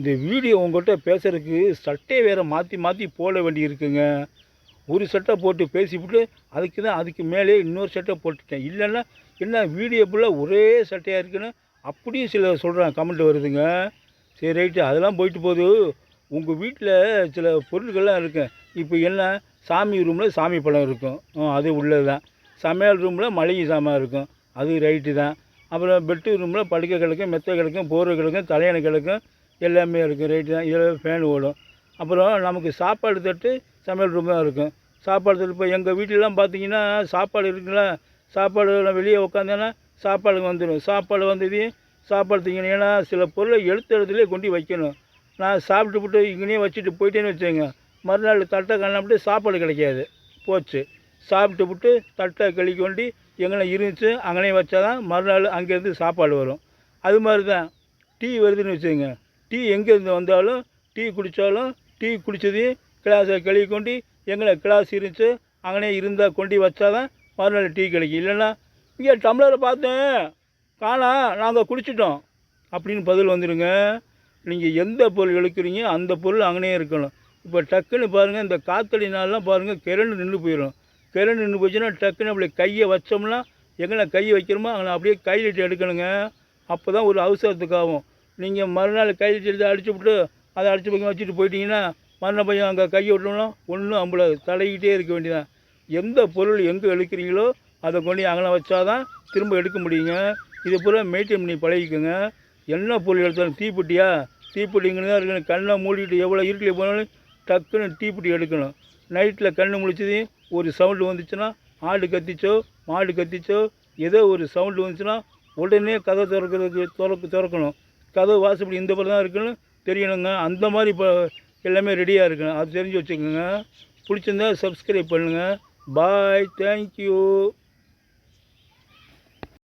இந்த வீடியோ உங்கள்கிட்ட பேசுறதுக்கு சட்டையை வேறு மாற்றி மாற்றி போட வேண்டி இருக்குங்க ஒரு சட்டை போட்டு பேசிவிட்டு அதுக்கு தான் அதுக்கு மேலே இன்னொரு சட்டை போட்டுட்டேன். இல்லைன்னா என்ன வீடியோ ஃபுல்லாக ஒரே சட்டையாக இருக்குன்னு அப்படியும் சில சொல்கிறாங்க கமெண்ட் வருதுங்க. சரி ரைட்டு அதெல்லாம் போயிட்டு போகுது. உங்கள் வீட்டில் சில பொருட்கள்லாம் இருக்கு. இப்போ என்ன? சாமி ரூமில் சாமி படம் இருக்கும். அது உள்ளது தான். சமையல் ரூமில் மளிகை சாமான் இருக்கும். அது ரைட்டு தான். அப்புறம் பெட்டு ரூமில் படுக்கை கிடக்கும் மெத்தை கிடக்கும் போர்வை கிடக்கும் தலையணை கிடக்கும். எல்லாமே இருக்கும். ரைட்டு தான். இதில் ஃபேன் ஓடும். அப்புறம் நமக்கு சாப்பாடு தட்டு சமையல் ரூம் தான் இருக்கும். சாப்பாடு தட்டு இப்போ எங்கள் வீட்டிலலாம் பார்த்தீங்கன்னா சாப்பாடு இருக்குங்களா சாப்பாடு நான் வெளியே உட்காந்தேன்னா சாப்பாடு வந்துடும் சாப்பாடு வந்தது சாப்பாடு திங்கணும். ஏன்னா சில பொருளை எடுத்த இடத்துலேயே கொண்டு வைக்கணும். நான் சாப்பிட்டு விட்டு இங்கேயே வச்சுட்டு போயிட்டேன்னு வச்சுங்க மறுநாள் தட்டை கண்ணாப்பிட்டு சாப்பாடு கிடைக்காது. போச்சு. சாப்பிட்டு விட்டு தட்டை கழி கொண்டு எங்கே இருந்துச்சு அங்கனே வச்சா தான் மறுநாள் அங்கேருந்து சாப்பாடு வரும். அது மாதிரி தான் டீ வருதுன்னு வச்சுங்க டீ எங்கேருந்து வந்தாலும் டீ குடித்தாலும் டீ குடித்ததையும் கிளாஸை கழுவி கொண்டு எங்கே கிளாஸ் இருந்துச்சு. அங்கனே இருந்தால் கொண்டு வச்சா தான் மறுநாள் டீ கிடைக்கும். இல்லைன்னா இங்கே டம்ளரை பார்த்தேன். காணா நாங்கள் குடிச்சிட்டோம். அப்படின்னு பதில் வந்துடுங்க நீங்கள் எந்த பொருள் எடுக்கிறீங்க அந்த பொருள் அங்கனே இருக்கணும். இப்போ டக்குன்னு பாருங்கள் இந்த காத்தடி நாள்லாம் பாருங்கள் கிரண்டு நின்று போயிடும் கிரண்டு நின்று போச்சுன்னா டக்குன்னு அப்படி கையை வச்சோம்னா எங்கே கையை வைக்கிறோமோ அங்கே அப்படியே கையிலிட்டு எடுக்கணுங்க. அப்போ தான் ஒரு அவசரத்துக்கு ஆகும். நீங்கள் மறுநாள் கையில் சேர்த்து அடிச்சு விட்டு அதை அடிச்சு பக்கம் வச்சுட்டு போயிட்டீங்கன்னா மறுநாள் பையன் அங்கே கையை விட்டோம்னா ஒன்றும் அம்பளாது தலையிட்டே இருக்க வேண்டியதான் எந்த பொருள் எங்கே எடுக்கிறீங்களோ அதை கொண்டு அங்கே வச்சாதான் திரும்ப எடுக்க முடியுங்க. இது பூரா மெயின்டைன் பண்ணி பழகிக்கோங்க. என்ன பொருள் எடுத்தாலும் தீப்பெட்டியா? தீப்பெட்டிங்கன்னு தான் இருக்கணும் கண்ணை மூடிட்டு எவ்வளோ இருட்டில் போனாலும் டக்குன்னு தீப்பெட்டி எடுக்கணும். நைட்டில் கண்ணு முழிச்சது ஒரு சவுண்டு வந்துச்சுன்னா ஆடு கத்திச்சோ மாடு கத்திச்சோ ஏதோ ஒரு சவுண்டு வந்துச்சுன்னா உடனே கதை திறக்கிறதுக்கு திறக்க திறக்கணும். கதவு வாசப்படி இந்த பக்கம் தான் இருக்குன்னு தெரியணுங்க. அந்த மாதிரி இப்போ எல்லாமே ரெடியாக இருக்கணும் அது தெரிஞ்சு வச்சுக்கோங்க. பிடிச்சிருந்தா சப்ஸ்கிரைப் பண்ணுங்கள் பாய் தேங்க்யூ